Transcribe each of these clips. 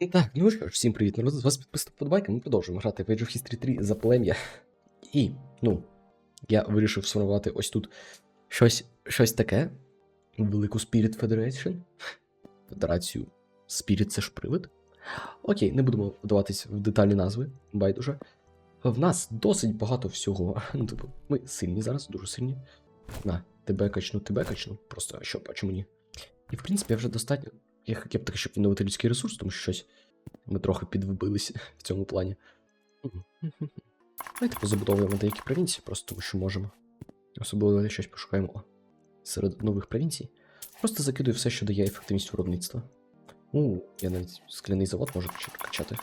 Так, ну що ж, всім привіт, народ, з вас підписано подбайка, ми продовжуємо грати в Age of History 3 за плем'я. І, ну, я вирішив сформувати ось тут щось, щось таке. Велику Spirit Federation. Федерацію Spirit це ж привид. Окей, не будемо вдаватись в детальні назви, байдуже. В нас досить багато всього. Ну, типу, ми сильні зараз, дуже сильні. На, тебе качну, тебе качну. Просто що, а чому ні? І в принципі, я вже достатньо. Я хотів таки, щоб відновити людський ресурс, тому що щось ми трохи підвибилися в цьому плані. Давайте позабудовуємо деякі провінції, просто тому що можемо. Особливо давайте щось пошукаємо серед нових провінцій. Просто закидую все, що дає ефективність виробництва. У, я навіть скляний завод можу качати.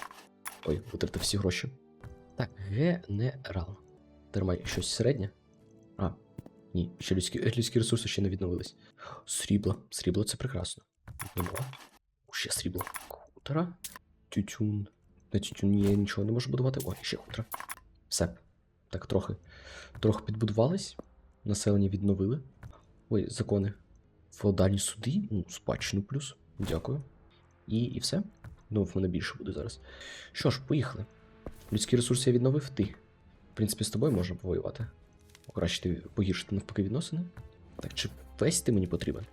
Ой, витратив всі гроші. Так, генерал. Тримай щось середнє. А, ні, ще людські, людські ресурси ще не відновились. Срібло. Срібло це прекрасно. Нема. Ще срібло. Хутора. Тютюн. На тютюн я нічого не можу будувати. Ой, ще хутора. Все. Так, трохи. Трохи підбудувались. Населення відновили. Ой, закони. Феодальні суди. Ну, спадщину плюс. Дякую. І, і все. Ну, в мене більше буде зараз. Що ж, поїхали. Людські ресурси я відновив ти. В принципі, з тобою можна повоювати. Покращити, погіршити навпаки відносини. Так, чи весь ти мені потрібен?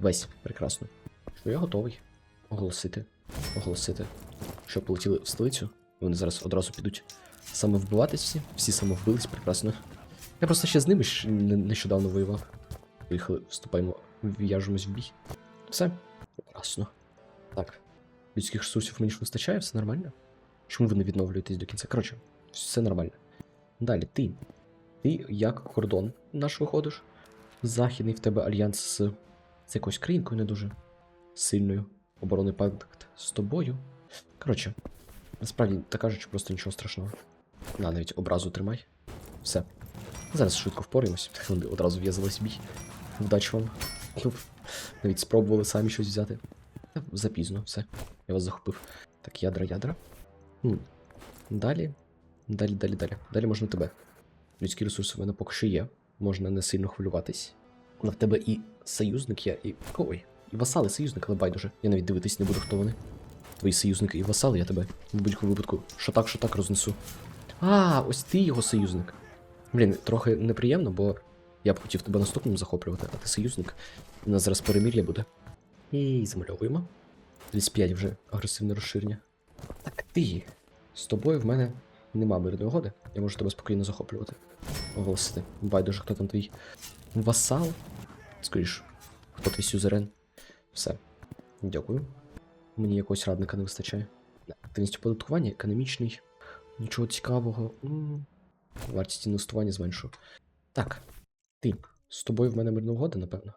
Весь, прекрасно. Що я готовий оголосити. Оголосити. Що полетіли в столицю. Вони зараз одразу підуть самовбиватись всі. Всі самовбились, прекрасно. Я просто ще з ними нещодавно воював. Поїхали, вступаємо, в'яжемось в бій. Все. Прекрасно. Так. Людських ресурсів мені ж вистачає, все нормально. Чому ви не відновлюєтесь до кінця? Коротше, все нормально. Далі, ти. Ти як кордон наш виходиш. Західний в тебе альянс з якоюсь країнкою не дуже сильною. Оборонний пакт з тобою. Коротше, насправді, так кажучи, просто нічого страшного. На, навіть образу тримай. Все. Зараз швидко впораємось. Одразу в'язались в бій. Вдачі вам. Навіть спробували самі щось взяти. Запізно, все. Я вас захопив. Так, ядра, ядра. Хм. Далі. Далі, далі, далі. Далі можна тебе. Людські ресурси в мене поки що є. Можна не сильно хвилюватись. В тебе і союзник є, і. Ой, і васали союзник, але байдуже. Я навіть дивитись не буду, хто вони. Твої союзники і васали, я тебе в будь-якому випадку що так, що так рознесу. А, ось ти його союзник. Блін, трохи неприємно, бо я б хотів тебе наступним захоплювати, а ти союзник. У нас зараз перемір'я буде. І замальовуємо. 35 вже агресивне розширення. Так ти. З тобою в мене нема мирної угоди. Я можу тебе спокійно захоплювати. Оголосити. Байдуже, хто там твій васал. Скоріш, хто твій сюзерен. Все. Дякую. Мені якогось радника не вистачає. Активність оподаткування, економічний. Нічого цікавого. Вартість інвестування зменшую. Так. Ти. З тобою в мене мирна угода, напевно.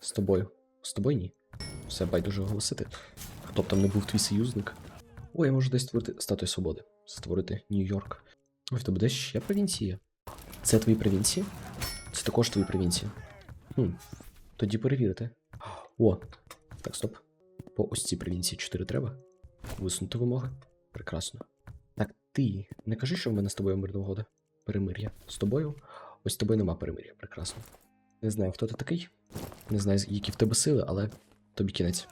З тобою. З тобою ні. Все байдуже оголосити. Хто б там не був твій союзник. О, я можу десь створити статую свободи. Створити Нью-Йорк. Ой, тебе десь ще провінції є. Це твої провінції? Це також твої провінції. Хм. Тоді перевірити. О, так, стоп. По ось цій провінції 4 треба. Висунути вимоги. Прекрасно. Так, ти не кажи, що в мене з тобою мирна угода. Перемир'я. З тобою? Ось з тобою нема перемир'я. Прекрасно. Не знаю, хто ти такий. Не знаю, які в тебе сили, але тобі кінець.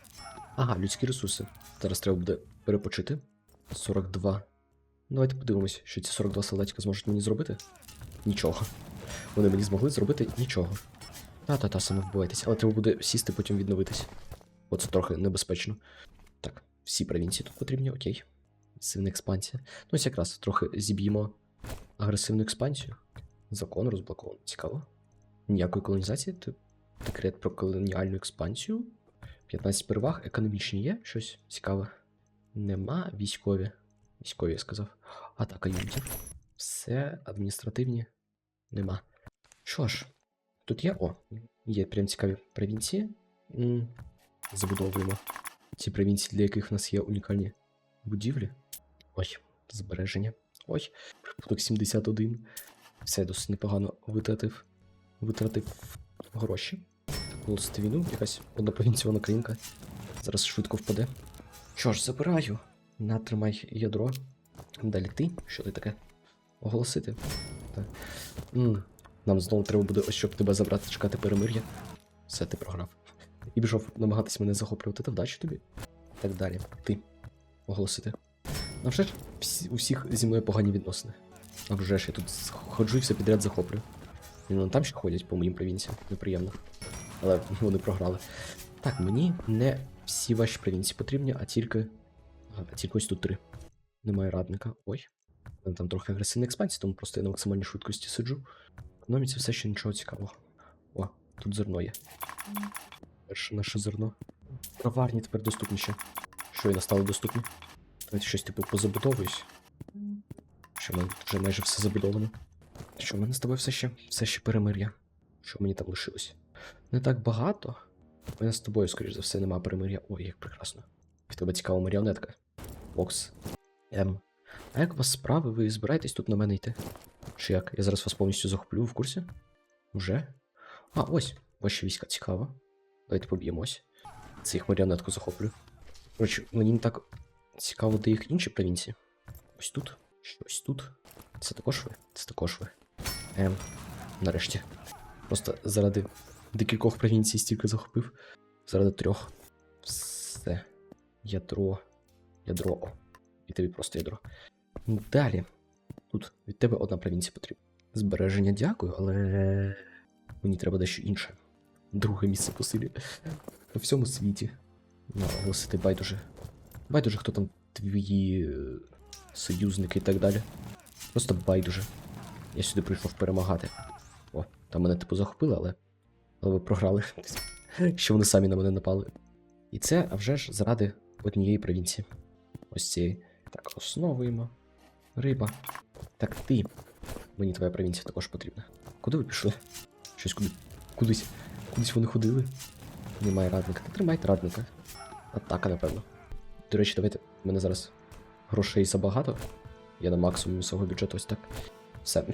Ага, людські ресурси. Зараз треба буде перепочити. 42. Давайте подивимось, що ці 42 солдатика зможуть мені зробити. Нічого. Вони мені змогли зробити нічого. Та-та-та, саме вбивайтеся, але треба буде сісти, потім відновитись. Оце трохи небезпечно. Так, всі провінції тут потрібні, окей. Агресивна експансія. Ну, ось якраз трохи зіб'ємо агресивну експансію. Закон розблокований. Цікаво. Ніякої колонізації. Декрет про колоніальну експансію. 15 переваг, економічні є щось цікаве. Нема військові. Військові, я сказав. Атака юнітів. Все, адміністративні. Нема. Що ж, тут є. О, є прям цікаві провінції. Забудовуємо. Ці провінції, для яких в нас є унікальні будівлі. Ой, збереження. Ой, прибуток 71. Все досить непогано витратив. Витратив гроші. Оголосити війну, якась однопровінційна країнка. Зараз швидко впаде. Що ж, забираю. Натримай ядро. Далі ти. Що ти таке? Оголосити. Так. Нам знову треба буде, ось щоб тебе забрати, чекати перемир'я. Все, ти програв. І пішов намагатись мене захоплювати та вдачі тобі. Так далі. Ти. оголосити. А вже ж всі, у зі мною погані відносини. А вже ж я тут ходжу і все підряд захоплю. І ну, там ще ходять по моїм провінціям, неприємно. Але вони програли. Так, мені не всі ваші провінції потрібні, а тільки. А тільки ось тут три. Немає радника. Ой. Там трохи агресивна експансія, тому просто я на максимальній швидкості сиджу. Економіці все ще нічого цікавого. О, тут зерно є. Перше наше зерно. Проварні тепер доступніші. Щойно стали доступні. Давайте щось типу позабудовуюсь. Що в мене вже майже все забудовано. Що в мене з тобою все ще все ще перемир'я. Що мені там лишилось? Не так багато. У мене з тобою, скоріш за все, нема перемир'я. Ой, як прекрасно. В тебе цікава маріонетка. Бокс. М. А як у вас справи? Ви збираєтесь тут на мене йти? Чи як? Я зараз вас повністю захоплю в курсі? Уже? А, ось, ваші війська цікаво. Давайте поб'ємось. Це їх маріонетку захоплю. Коротше, мені не так цікаво, де їх інші провінції. Ось тут. Щось тут. Це також ви? Це також ви. Ем, нарешті. Просто заради декількох провінцій стільки захопив. Заради трьох. Все. Ядро. Ядро. О. І тобі просто ядро. Далі. Тут від тебе одна провінція потрібна. Збереження дякую, але мені треба дещо інше. Друге місце по силі. У всьому світі. Ну, оголосити байдуже. Байдуже, хто там твої е, союзники і так далі. Просто байдуже. Я сюди прийшов перемагати. О, там мене типу захопили, але. Але ви програли. Що вони самі на мене напали. І це, а вже ж, заради однієї провінції. Ось цієї. Так, основуємо. Риба. Так, ти. Мені твоя провінція також потрібна. Куди ви пішли? Щось куди. Кудись. Кудись вони ходили. Немає радника. Та тримайте радника. Атака, напевно. До речі, давайте. У мене зараз грошей забагато. Я на максимумі свого бюджету ось так. Все.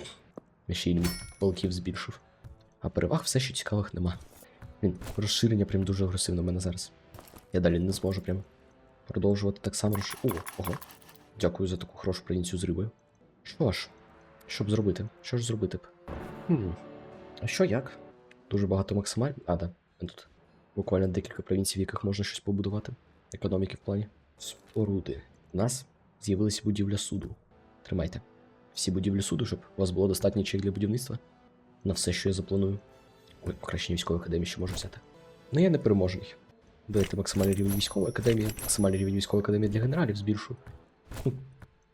Я полків збільшив. А переваг все ще цікавих нема. Він розширення прям дуже агресивно в мене зараз. Я далі не зможу прям продовжувати так само розш... О, ого. Дякую за таку хорошу провінцію з рибою. Що ж, що б зробити? Що ж зробити б? Хм. А що як? Дуже багато максималь. А, да. Тут буквально декілька провінцій, в яких можна щось побудувати. Економіки в плані. Споруди. У нас з'явилася будівля суду. Тримайте. Всі будівлі суду, щоб у вас було достатньо чек для будівництва. На все, що я запланую. Ой, покращення військової академії ще можу взяти. Ну я не переможний. Дайте максимальний рівень військової академії, максимальний рівень військової академії для генералів збільшу. У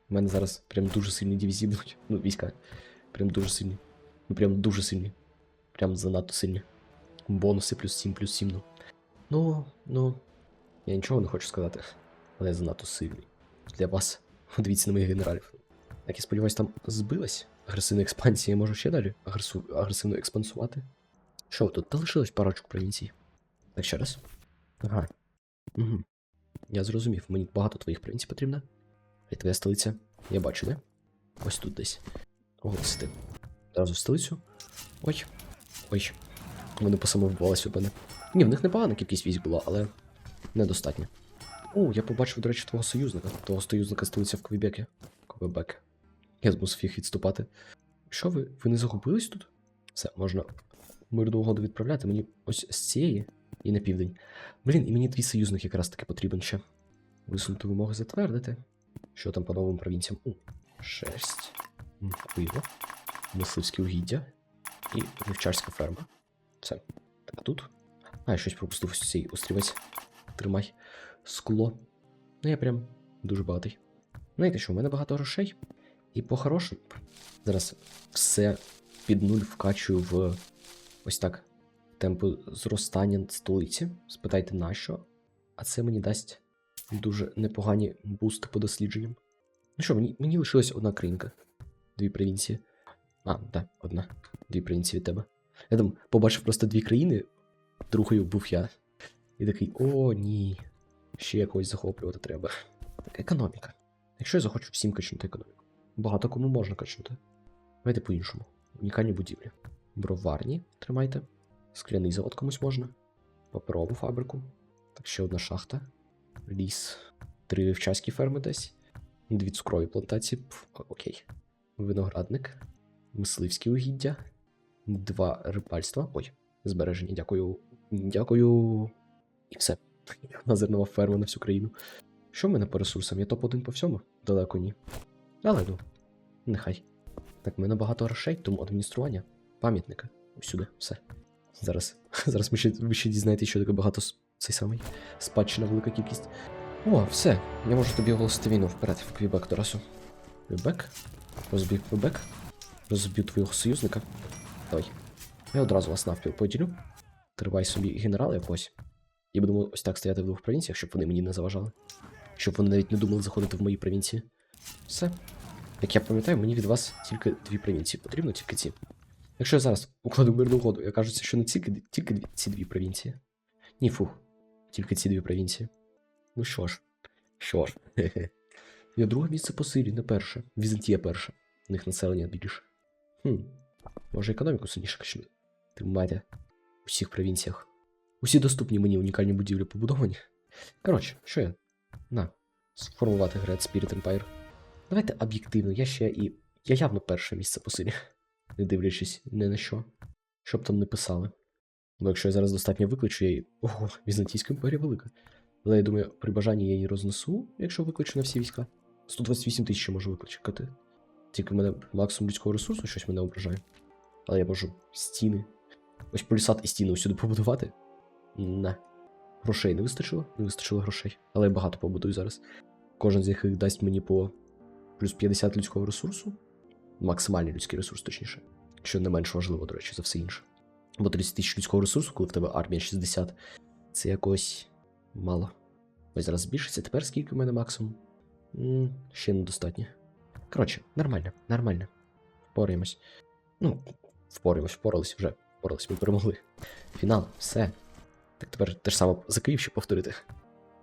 мене зараз прям дуже сильні дивізії будуть. Ну, війська. Прям дуже сильні. Ну прям дуже сильні. Прям занадто сильні. Бонуси плюс 7, плюс 7, ну. Ну, ну. Я нічого не хочу сказати. Але я занадто сильний. Для вас. Подивіться на моїх генералів. Так, я сподіваюся, там збилась агресивна експансія, я можу ще далі агресу... агресивно експансувати. Що тут? Та лишилось парочку провінцій. Так, ще раз. Ага. Угу. Я зрозумів, мені багато твоїх провінцій потрібно. І твоя столиця. Я бачу, де? Ось тут десь. Оголосити. Одразу в столицю. Ой. Ой. Вони посамовбувалися у мене. Ні, в них непогана кількість військ була, але недостатньо. О, я побачив, до речі, твого союзника. Того союзника столиця в Квебекі. Квебек. Я змусив їх відступати. Що ви? Ви не загубились тут? Все, можна мирну угоду відправляти. Мені ось з цієї і на південь. Блін, і мені твій союзник якраз таки потрібен ще. Висунути вимоги затвердити. Що там по новим провінціям? У, шерсть, пиво, мисливські угіддя і вівчарська ферма. Все. Так, тут. А, я щось пропустив ось цей острівець. Тримай. Скло. Ну, я прям дуже багатий. Знаєте що, у мене багато грошей. І по-хорошому. Зараз все під нуль вкачую в ось так. Темпи зростання столиці. Спитайте на що. А це мені дасть дуже непогані бусти по дослідженням. Ну що, мені, мені лишилась одна країнка. Дві провінції. А, так, одна. Дві провінції від тебе. Я там побачив просто дві країни, другою був я. І такий, о, ні. Ще якогось захоплювати треба. Так, економіка. Якщо я захочу всім качнути економіку. Багато кому можна качнути. Давайте по-іншому. Унікальні будівлі. Броварні тримайте. Скляний завод комусь можна. Паперову фабрику. Так, ще одна шахта. Ліс. Три вівчарські ферми десь. Дві цукрові плантації. Пф, окей. Виноградник. Мисливські угіддя. Два рибальства. Ой, збережені. Дякую. Дякую. І все. Одна ферма на всю країну. Що в мене по ресурсам? Я топ-1 по всьому? Далеко ні. Але ну, нехай. Так, в мене багато грошей, тому адміністрування пам'ятника. Усюди, все. Зараз. Зараз ми ще, ви ще дізнаєтесь, що таке багато цей самий спадщина велика кількість. О, все. Я можу тобі оголосити війну вперед в Квібек, Тарасу. Квібек? Розбив Квібек. Розбив твого союзника. Давай. Я одразу вас навпіл поділю. Тривай собі генерала якогось. І будемо ось так стояти в двох провінціях, щоб вони мені не заважали. Щоб вони навіть не думали заходити в мої провінції. Все. Як я пам'ятаю, мені від вас тільки дві провінції потрібно, тільки ці. Якщо я зараз укладу мирну угоду, я кажу, що не тільки, тільки ці дві провінції. Ні, фух. Тільки ці дві провінції. Ну що ж, що ж. Я друге місце по силі, не перше. Візантія перша. У них населення більше. Хм. Може економіку сильніше качнути? Ти майте. У всіх провінціях. Усі доступні мені унікальні будівлі побудовані. Коротше, що я? На. Сформувати Great Spirit Empire. Давайте об'єктивно, я ще і. Я явно перше місце по силі. Не дивлячись ні на що. Що б там не писали. Бо якщо я зараз достатньо викличу, я її. Ого, Візантійська імперія велика. Але я думаю, при бажанні я її рознесу, якщо викличу на всі війська. 128 тисяч можу викликати. Тільки в мене максимум людського ресурсу щось мене ображає. Але я можу стіни. Ось полісад і стіни усюди побудувати. На. Грошей не вистачило? Не вистачило грошей. Але я багато побудую зараз. Кожен з яких дасть мені по плюс 50 людського ресурсу. Максимальний людський ресурс, точніше. Що не менш важливо, до речі, за все інше. Бо 30 тисяч людського ресурсу, коли в тебе армія 60, це якось мало. Ось зараз збільшиться. Тепер скільки в мене максимум? м ще недостатньо. Коротше, нормально, нормально. Впораємось. Ну, впораємось, впорались вже. Впорались, ми перемогли. Фінал, все. Так тепер те ж саме за Київ ще повторити.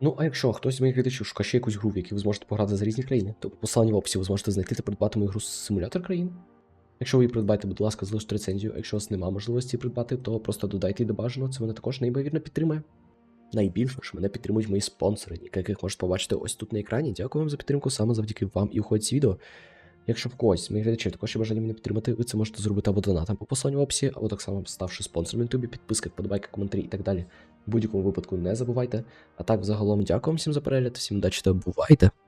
Ну, а якщо хтось з моїх глядачів шукає ще якусь гру, в якій ви зможете пограти за різні країни, то по посиланні в описі ви зможете знайти та придбати мою гру симулятор країн. Якщо ви її придбаєте, будь ласка, залиште рецензію. Якщо у вас немає можливості придбати, то просто додайте її до бажаного, це мене також неймовірно підтримує. Найбільше ж мене підтримують мої спонсори, яких можете побачити ось тут на екрані. Дякую вам за підтримку, саме завдяки вам і уходять з відео. Якщо в когось моїх глядачів також є бажання мене підтримати, ви це можете зробити або донатом по посланню в описі, або так само ставши спонсором на ютубі, підписки, подобайки, коментарі і так далі. В будь-якому випадку не забувайте. А так, взагалом, дякую всім за перегляд, всім удачі та бувайте!